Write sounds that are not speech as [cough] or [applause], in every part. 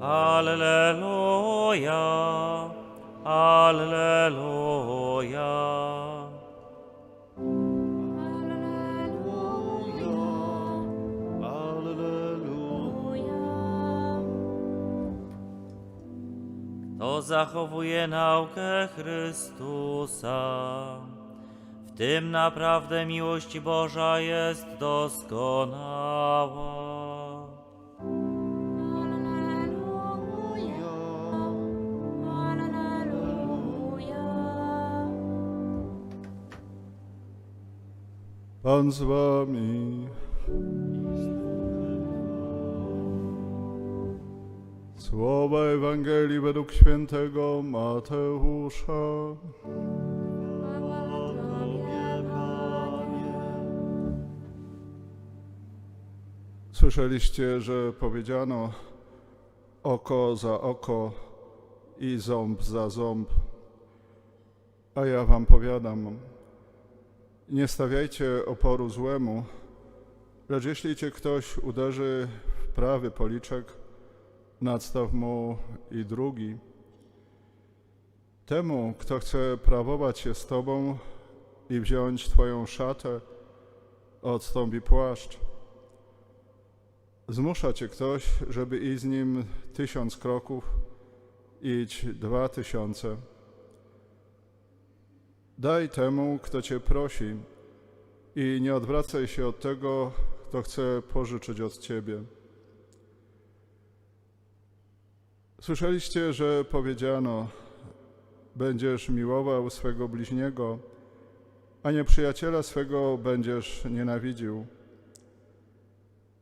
Alleluja, Alleluja. Kto zachowuje naukę Chrystusa, w tym naprawdę miłość Boża jest doskonała. Pan z wami. Słowa Ewangelii według świętego Mateusza. Słyszeliście, że powiedziano oko za oko i ząb za ząb. A ja wam powiadam, nie stawiajcie oporu złemu, lecz jeśli cię ktoś uderzy w prawy policzek, nadstaw mu i drugi. Temu, kto chce prawować się z tobą i wziąć twoją szatę, odstąpi płaszcz. Zmusza cię ktoś, żeby iść z nim tysiąc kroków, idź dwa tysiące. Daj temu, kto cię prosi, i nie odwracaj się od tego, kto chce pożyczyć od ciebie. Słyszeliście, że powiedziano: Będziesz miłował swego bliźniego, a nieprzyjaciela swego będziesz nienawidził.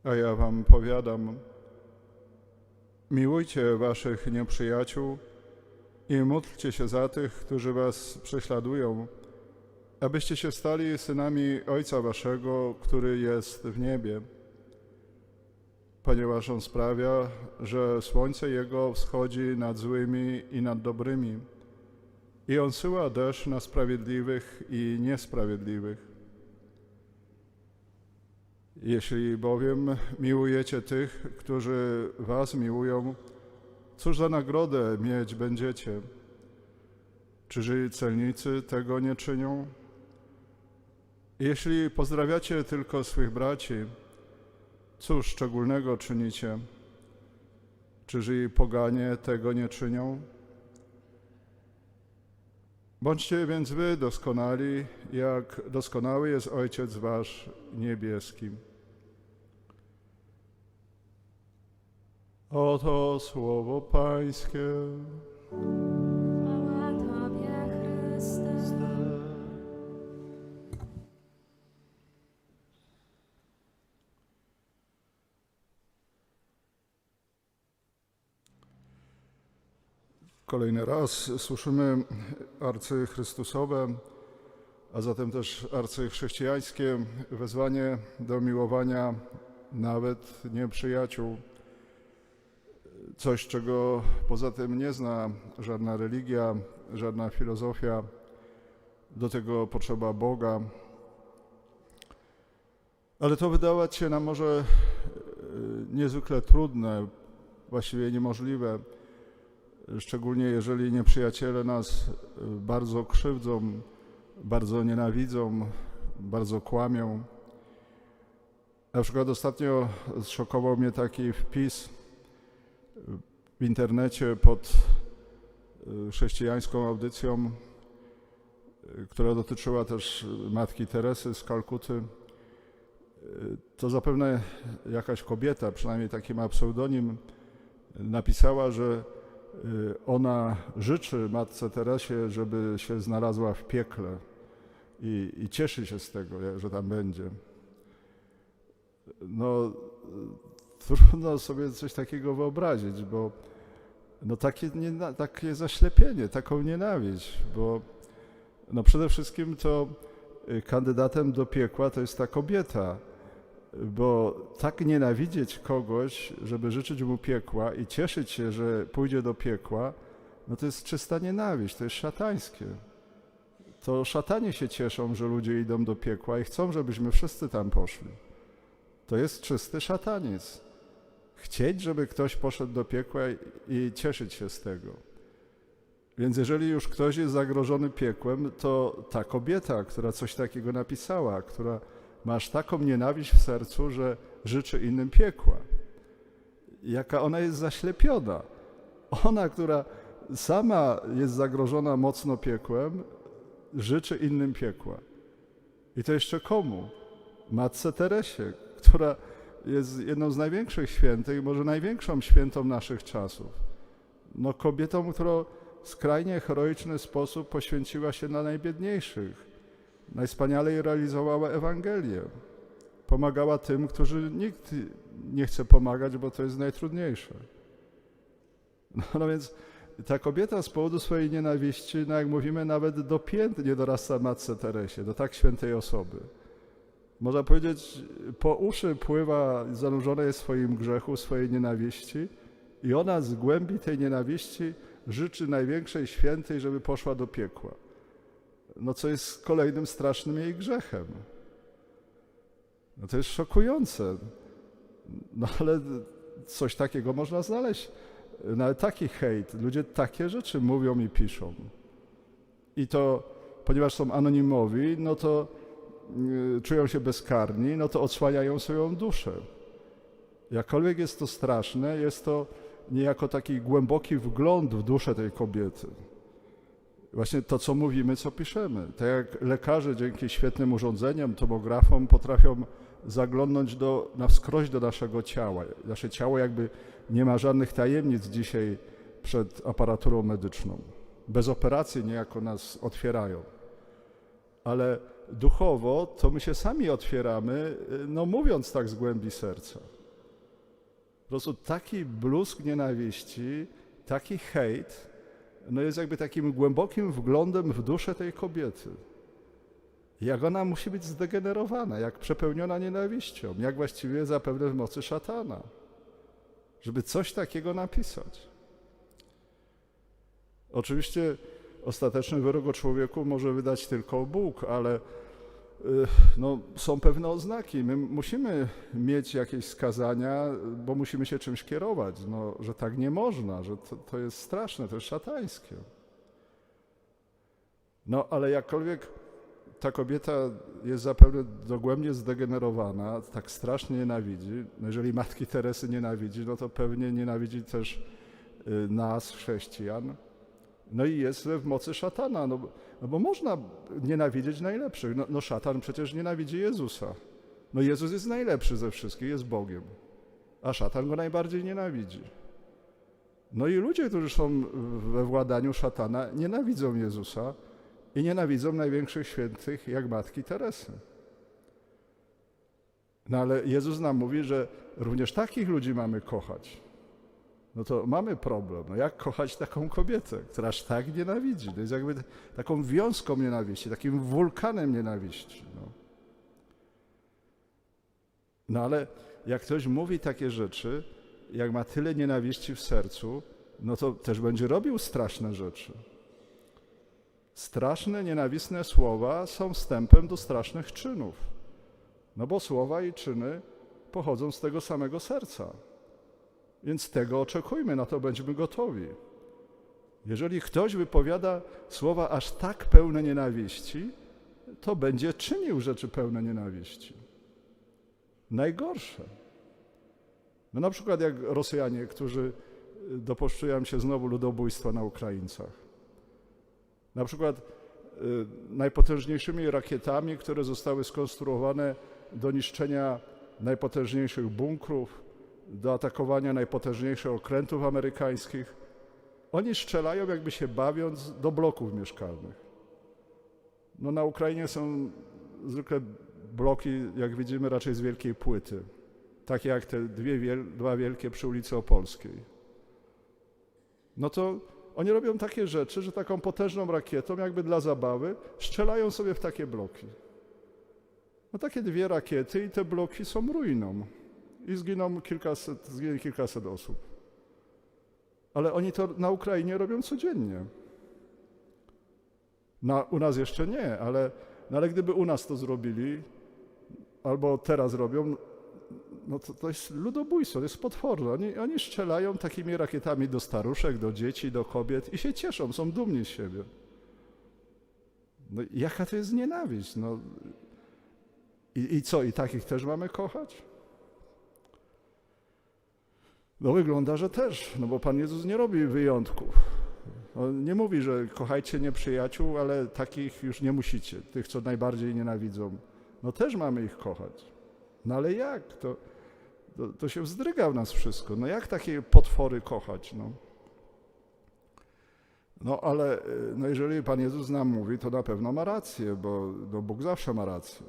A ja wam powiadam: Miłujcie waszych nieprzyjaciół i módlcie się za tych, którzy was prześladują, abyście się stali synami Ojca waszego, który jest w niebie. Ponieważ On sprawia, że słońce Jego wschodzi nad złymi i nad dobrymi, i On syła deszcz na sprawiedliwych i niesprawiedliwych. Jeśli bowiem miłujecie tych, którzy was miłują, cóż za nagrodę mieć będziecie? Czyży celnicy tego nie czynią? Jeśli pozdrawiacie tylko swych braci, cóż szczególnego czynicie? Czyży i poganie tego nie czynią? Bądźcie więc wy doskonali, jak doskonały jest Ojciec Wasz niebieski. Oto słowo Pańskie. Chwała Tobie, Chryste. Kolejny raz słyszymy arcychrystusowe, a zatem też arcychrześcijańskie wezwanie do miłowania nawet nieprzyjaciół. Coś, czego poza tym nie zna żadna religia, żadna filozofia. Do tego potrzeba Boga. Ale to wydawać się nam może e, niezwykle trudne, właściwie niemożliwe szczególnie jeżeli nieprzyjaciele nas y, bardzo krzywdzą, bardzo nienawidzą, bardzo kłamią. Na przykład ostatnio zszokował mnie taki wpis w internecie pod y, chrześcijańską audycją, y, która dotyczyła też matki Teresy z Kalkuty. Y, To zapewne jakaś kobieta, przynajmniej taki ma pseudonim, napisała, że ona życzy matce Teresie, żeby się znalazła w piekle i, i cieszy się z tego, że tam będzie. No, trudno sobie coś takiego wyobrazić, bo no takie, nie, takie zaślepienie, taką nienawiść, bo no przede wszystkim to y, kandydatem do piekła to jest ta kobieta, bo tak nienawidzieć kogoś, żeby życzyć mu piekła i cieszyć się, że pójdzie do piekła, no to jest czysta nienawiść, to jest szatańskie. To szatanie się cieszą, że ludzie idą do piekła i chcą, żebyśmy wszyscy tam poszli. To jest czysty szataniec. Chcieć, żeby ktoś poszedł do piekła i, cieszyć się z tego. Więc jeżeli już ktoś jest zagrożony piekłem, to ta kobieta, która coś takiego napisała, która ma aż taką nienawiść w sercu, że życzy innym piekła. Jaka ona jest zaślepiona. Ona, która sama jest zagrożona mocno piekłem, życzy innym piekła. I to jeszcze komu? Matce Teresie, która jest jedną z największych świętych, może największą świętą naszych czasów. No kobietą, która w skrajnie heroiczny sposób poświęciła się dla najbiedniejszych. Najwspanialej realizowała Ewangelię. Pomagała tym, którzy nikt nie chce pomagać, bo to jest najtrudniejsze. No, no więc ta kobieta z powodu swojej nienawiści, no jak mówimy, nawet do pięt nie dorasta Matce Teresie, do tak świętej osoby. Można powiedzieć, po uszy pływa, zanurzona jest w swoim grzechu, swojej nienawiści i ona z głębi tej nienawiści życzy największej świętej, żeby poszła do piekła. No co jest kolejnym strasznym jej grzechem. No to jest szokujące. No ale coś takiego można znaleźć. Nawet taki hejt. Ludzie takie rzeczy mówią i piszą. I to, ponieważ są anonimowi, no to czują się bezkarni, no to odsłaniają swoją duszę. Jakkolwiek jest to straszne, jest to niejako taki głęboki wgląd w duszę tej kobiety. Właśnie to, co mówimy, co piszemy. Tak jak lekarze dzięki świetnym urządzeniom, tomografom potrafią zaglądnąć do, na wskroś do naszego ciała. Nasze ciało jakby nie ma żadnych tajemnic dzisiaj przed aparaturą medyczną. Bez operacji niejako nas otwierają. Ale duchowo to my się sami otwieramy, no mówiąc tak z głębi serca. Po prostu taki bluzg nienawiści, taki hejt, no jest jakby takim głębokim wglądem w duszę tej kobiety. Jak ona musi być zdegenerowana, jak przepełniona nienawiścią, jak właściwie zapewne w mocy szatana, żeby coś takiego napisać. Oczywiście ostateczny wyrok o człowieku może wydać tylko Bóg, ale y, no, są pewne oznaki. My musimy mieć jakieś skazania, bo musimy się czymś kierować, no, że tak nie można, że to, to jest straszne, to jest szatańskie. No, ale jakkolwiek ta kobieta jest zapewne dogłębnie zdegenerowana, tak strasznie nienawidzi, no jeżeli Matki Teresy nienawidzi, no to pewnie nienawidzi też y, nas, chrześcijan, no i jest w mocy szatana, no, no bo można nienawidzieć najlepszych. No, no szatan przecież nienawidzi Jezusa. No Jezus jest najlepszy ze wszystkich, jest Bogiem, a szatan go najbardziej nienawidzi. No i ludzie, którzy są we władaniu szatana, nienawidzą Jezusa i nienawidzą największych świętych, jak Matki Teresy. No ale Jezus nam mówi, że również takich ludzi mamy kochać no to mamy problem. No jak kochać taką kobietę, która aż tak nienawidzi? To jest jakby taką wiązką nienawiści, takim wulkanem nienawiści. No. no ale jak ktoś mówi takie rzeczy, jak ma tyle nienawiści w sercu, no to też będzie robił straszne rzeczy. Straszne, nienawistne słowa są wstępem do strasznych czynów. No bo słowa i czyny pochodzą z tego samego serca. Więc tego oczekujmy, na to będziemy gotowi. Jeżeli ktoś wypowiada słowa aż tak pełne nienawiści, to będzie czynił rzeczy pełne nienawiści. Najgorsze. No na przykład jak Rosjanie, którzy dopuszczają się znowu ludobójstwa na Ukraińcach. Na przykład y, najpotężniejszymi rakietami, które zostały skonstruowane do niszczenia najpotężniejszych bunkrów, do atakowania najpotężniejszych okrętów amerykańskich. Oni strzelają, jakby się bawiąc, do bloków mieszkalnych. No na Ukrainie są zwykle bloki, jak widzimy, raczej z wielkiej płyty. Takie jak te dwie, dwa wielkie przy ulicy Opolskiej. No to oni robią takie rzeczy, że taką potężną rakietą, jakby dla zabawy, strzelają sobie w takie bloki. No takie dwie rakiety i te bloki są ruiną i zginą kilkaset, zginie kilkaset osób. Ale oni to na Ukrainie robią codziennie. Na, u nas jeszcze nie, ale, no ale gdyby u nas to zrobili, albo teraz robią, no to, to jest ludobójstwo, to jest potworne. Oni, oni strzelają takimi rakietami do staruszek, do dzieci, do kobiet i się cieszą, są dumni z siebie. No jaka to jest nienawiść? No. I, I co, i takich też mamy kochać? No wygląda, że też, no bo Pan Jezus nie robi wyjątków. On nie mówi, że kochajcie nieprzyjaciół, ale takich już nie musicie, tych, co najbardziej nienawidzą. No też mamy ich kochać. No ale jak? To, to, to się wzdryga w nas wszystko. No jak takie potwory kochać? No, no ale y, no jeżeli Pan Jezus nam mówi, to na pewno ma rację, bo no Bóg zawsze ma rację.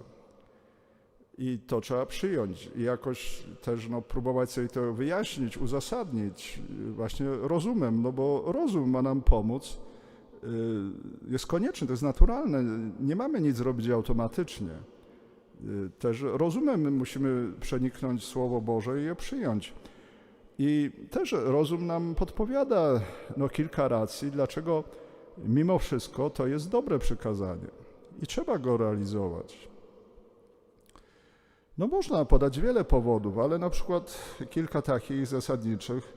I to trzeba przyjąć i jakoś też no, próbować sobie to wyjaśnić, uzasadnić właśnie rozumem, no bo rozum ma nam pomóc, y, jest konieczny, to jest naturalne, nie mamy nic robić automatycznie. Y, Też rozumem musimy przeniknąć Słowo Boże i je przyjąć. I też rozum nam podpowiada no, kilka racji, dlaczego mimo wszystko to jest dobre przykazanie i trzeba go realizować. No można podać wiele powodów, ale na przykład kilka takich zasadniczych.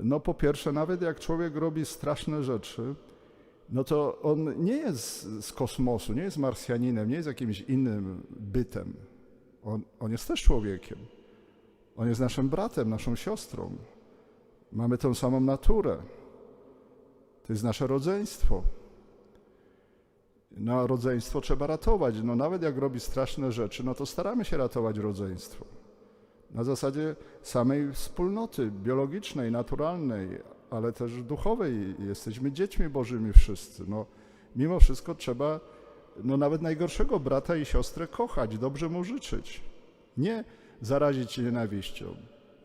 No po pierwsze, nawet jak człowiek robi straszne rzeczy, no to on nie jest z kosmosu, nie jest Marsjaninem, nie jest jakimś innym bytem. On, on jest też człowiekiem. On jest naszym bratem, naszą siostrą. Mamy tą samą naturę. To jest nasze rodzeństwo. No, rodzeństwo trzeba ratować. No, nawet jak robi straszne rzeczy, no to staramy się ratować rodzeństwo. Na zasadzie samej wspólnoty biologicznej, naturalnej, ale też duchowej. Jesteśmy dziećmi Bożymi wszyscy. No, mimo wszystko trzeba no, nawet najgorszego brata i siostrę kochać, dobrze mu życzyć. Nie zarazić się nienawiścią.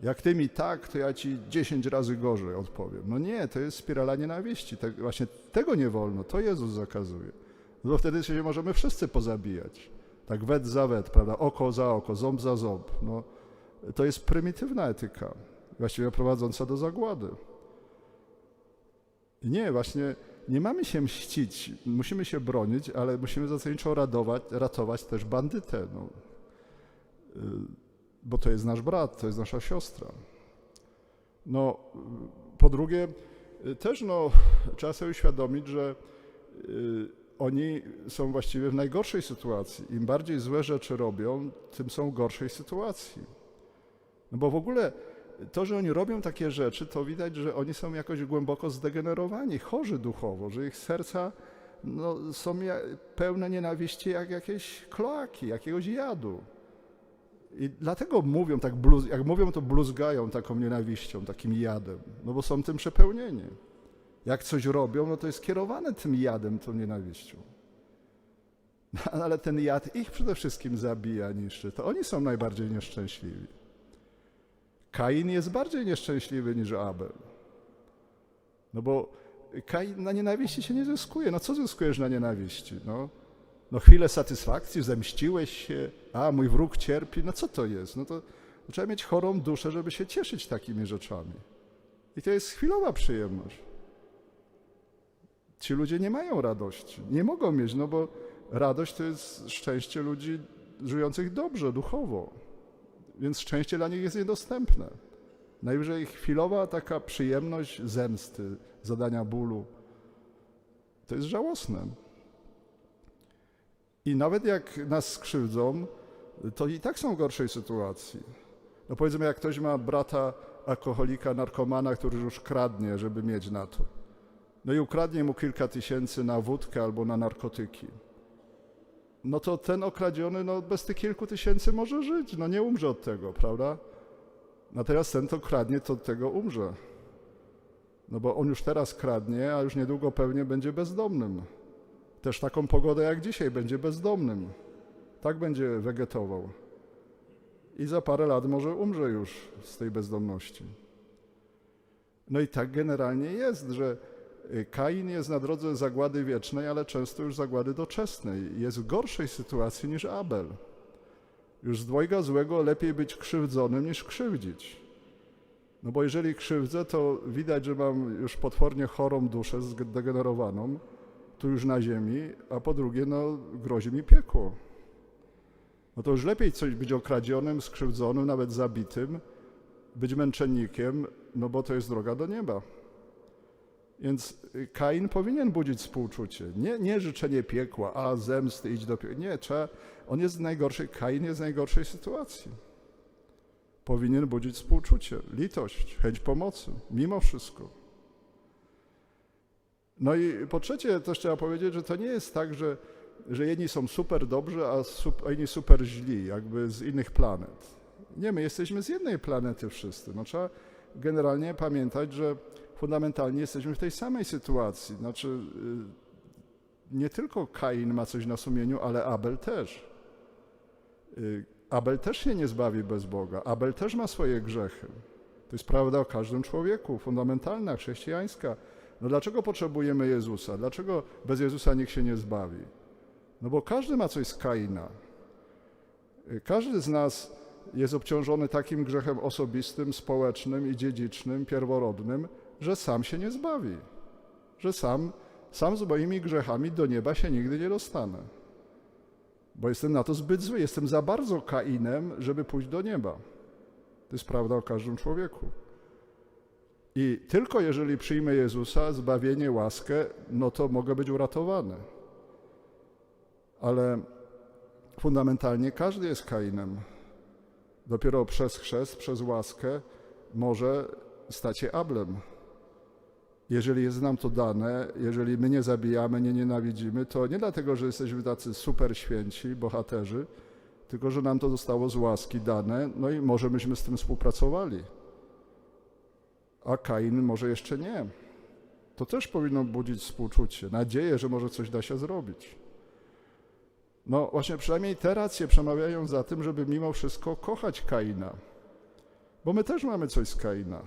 Jak ty mi tak, to ja ci 10 razy gorzej odpowiem. No nie, to jest spirala nienawiści. Te, właśnie tego nie wolno, to Jezus zakazuje. No bo wtedy się możemy wszyscy pozabijać. Tak wet za wet, prawda? Oko za oko, ząb za ząb. No, to jest prymitywna etyka, właściwie prowadząca do zagłady. Nie, właśnie nie mamy się mścić, musimy się bronić, ale musimy zasadniczo radować, ratować też bandytę. No. Y, Bo to jest nasz brat, to jest nasza siostra. No, y, po drugie, y, też no, trzeba sobie uświadomić, że oni są właściwie w najgorszej sytuacji. Im bardziej złe rzeczy robią, tym są w gorszej sytuacji. No bo w ogóle to, że oni robią takie rzeczy, to widać, że oni są jakoś głęboko zdegenerowani, chorzy duchowo, że ich serca no, są pełne nienawiści jak jakieś kloaki, jakiegoś jadu. I dlatego mówią tak, jak mówią, to bluzgają taką nienawiścią, takim jadem, no bo są tym przepełnieni. Jak coś robią, no to jest kierowane tym jadem, tą nienawiścią. No, [laughs] ale ten jad ich przede wszystkim zabija, niszczy. To oni są najbardziej nieszczęśliwi. Kain jest bardziej nieszczęśliwy niż Abel. No bo Kain na nienawiści się nie zyskuje. No co zyskujesz na nienawiści? No, no chwilę satysfakcji, zemściłeś się, a mój wróg cierpi. No co to jest? No to trzeba mieć chorą duszę, żeby się cieszyć takimi rzeczami. I to jest chwilowa przyjemność. Ci ludzie nie mają radości. Nie mogą mieć, no bo radość to jest szczęście ludzi żyjących dobrze, duchowo. Więc szczęście dla nich jest niedostępne. Najwyżej chwilowa taka przyjemność zemsty, zadania bólu. To jest żałosne. I nawet jak nas skrzywdzą, to i tak są w gorszej sytuacji. No powiedzmy, jak ktoś ma brata alkoholika, narkomana, który już kradnie, żeby mieć na to. No i ukradnie mu kilka tysięcy na wódkę albo na narkotyki. No to ten okradziony no bez tych kilku tysięcy może żyć, no nie umrze od tego, prawda? Natomiast ten, kto kradnie, to od tego umrze. No bo on już teraz kradnie, a już niedługo pewnie będzie bezdomnym. Też taką pogodę jak dzisiaj będzie bezdomnym. Tak będzie wegetował. I za parę lat może umrze już z tej bezdomności. No i tak generalnie jest, że Kain jest na drodze zagłady wiecznej, ale często już zagłady doczesnej. Jest w gorszej sytuacji niż Abel. Już z dwojga złego lepiej być krzywdzonym niż krzywdzić. No bo jeżeli krzywdzę, to widać, że mam już potwornie chorą duszę, zdegenerowaną, tu już na ziemi, a po drugie, no grozi mi piekło. No to już lepiej coś być okradzionym, skrzywdzonym, nawet zabitym, być męczennikiem, no bo to jest droga do nieba. Więc y, Kain powinien budzić współczucie. Nie, nie życzenie piekła, a zemsty, idź do piekła. Nie, trzeba, on jest w najgorszej, Kain jest w najgorszej sytuacji. Powinien budzić współczucie, litość, chęć pomocy, mimo wszystko. No i po trzecie też trzeba powiedzieć, że to nie jest tak, że, że jedni są super dobrzy, a, sup, a inni super źli, jakby z innych planet. Nie, my jesteśmy z jednej planety wszyscy. No, trzeba generalnie pamiętać, że fundamentalnie jesteśmy w tej samej sytuacji. Znaczy, y, nie tylko Kain ma coś na sumieniu, ale Abel też. Y, Abel też się nie zbawi bez Boga. Abel też ma swoje grzechy. To jest prawda o każdym człowieku, fundamentalna, chrześcijańska. No dlaczego potrzebujemy Jezusa? Dlaczego bez Jezusa nikt się nie zbawi? No bo każdy ma coś z Kaina. Y, Każdy z nas jest obciążony takim grzechem osobistym, społecznym i dziedzicznym, pierworodnym, że sam się nie zbawi. Że sam, sam z moimi grzechami do nieba się nigdy nie dostanę. Bo jestem na to zbyt zły, jestem za bardzo Kainem, żeby pójść do nieba. To jest prawda o każdym człowieku. I tylko jeżeli przyjmę Jezusa, zbawienie, łaskę, no to mogę być uratowany. Ale fundamentalnie każdy jest Kainem. Dopiero przez chrzest, przez łaskę może stać się Ablem. Jeżeli jest nam to dane, jeżeli my nie zabijamy, nie nienawidzimy, to nie dlatego, że jesteśmy tacy super święci, bohaterzy, tylko że nam to zostało z łaski dane, no i może myśmy z tym współpracowali. A Kain może jeszcze nie. To też powinno budzić współczucie, nadzieję, że może coś da się zrobić. No właśnie przynajmniej te racje przemawiają za tym, żeby mimo wszystko kochać Kaina. Bo my też mamy coś z Kaina.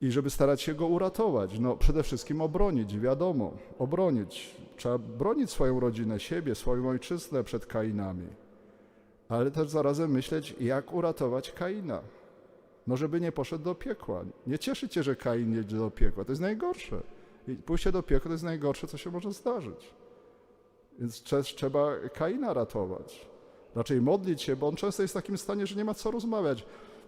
I żeby starać się go uratować, no przede wszystkim obronić, wiadomo, obronić. Trzeba bronić swoją rodzinę, siebie, swoją ojczyznę przed Kainami. Ale też zarazem myśleć, jak uratować Kaina. No żeby nie poszedł do piekła. Nie cieszyć się, że Kain jedzie do piekła. To jest najgorsze. I pójście do piekła to jest najgorsze, co się może zdarzyć. Więc trzeba Kaina ratować. Raczej modlić się, bo on często jest w takim stanie, że nie ma co rozmawiać.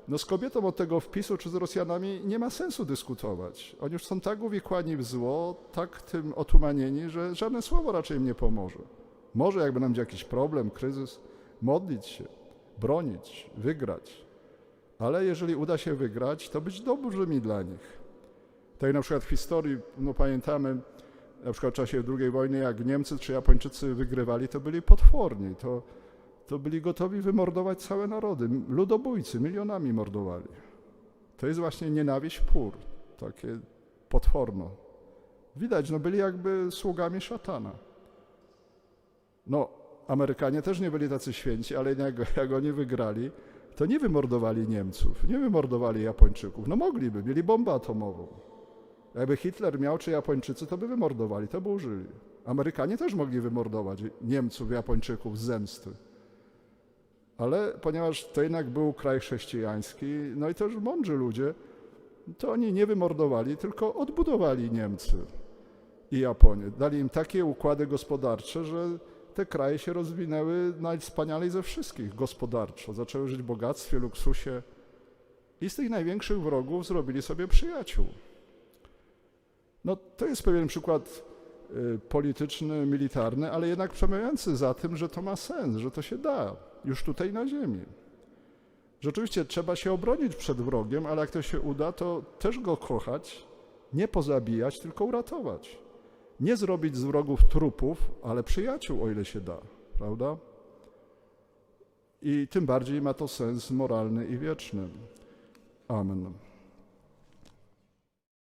No z kobietą od tego wpisu, czy z Rosjanami nie ma sensu dyskutować. Oni już są tak uwikłani w zło, tak tym otumanieni, że żadne słowo raczej im nie pomoże. Może jakby nam jakiś problem, kryzys, modlić się, bronić, wygrać. Ale jeżeli uda się wygrać, to być dobrymi dla nich. Tak na przykład w historii, no pamiętamy, na przykład w czasie II wojny, jak Niemcy czy Japończycy wygrywali, to byli potworni. To, to byli gotowi wymordować całe narody. Ludobójcy milionami mordowali. To jest właśnie nienawiść pór, takie potworno. Widać, no byli jakby sługami szatana. No, Amerykanie też nie byli tacy święci, ale jak, [laughs] jak oni wygrali, to nie wymordowali Niemców, nie wymordowali Japończyków. No mogliby, mieli bombę atomową. Jakby Hitler miał, czy Japończycy, to by wymordowali, to by użyli. Amerykanie też mogli wymordować Niemców, Japończyków z zemsty. Ale ponieważ to jednak był kraj chrześcijański, no i też mądrzy ludzie, to oni nie wymordowali, tylko odbudowali Niemcy i Japonię. Dali im takie układy gospodarcze, że te kraje się rozwinęły najwspanialej ze wszystkich gospodarczo. Zaczęły żyć w bogactwie, luksusie i z tych największych wrogów zrobili sobie przyjaciół. No to jest pewien przykład polityczny, militarny, ale jednak przemawiający za tym, że to ma sens, że to się da już tutaj na ziemi. Rzeczywiście trzeba się obronić przed wrogiem, ale jak to się uda, to też go kochać, nie pozabijać, tylko uratować. Nie zrobić z wrogów trupów, ale przyjaciół, o ile się da, prawda? I tym bardziej ma to sens moralny i wieczny. Amen.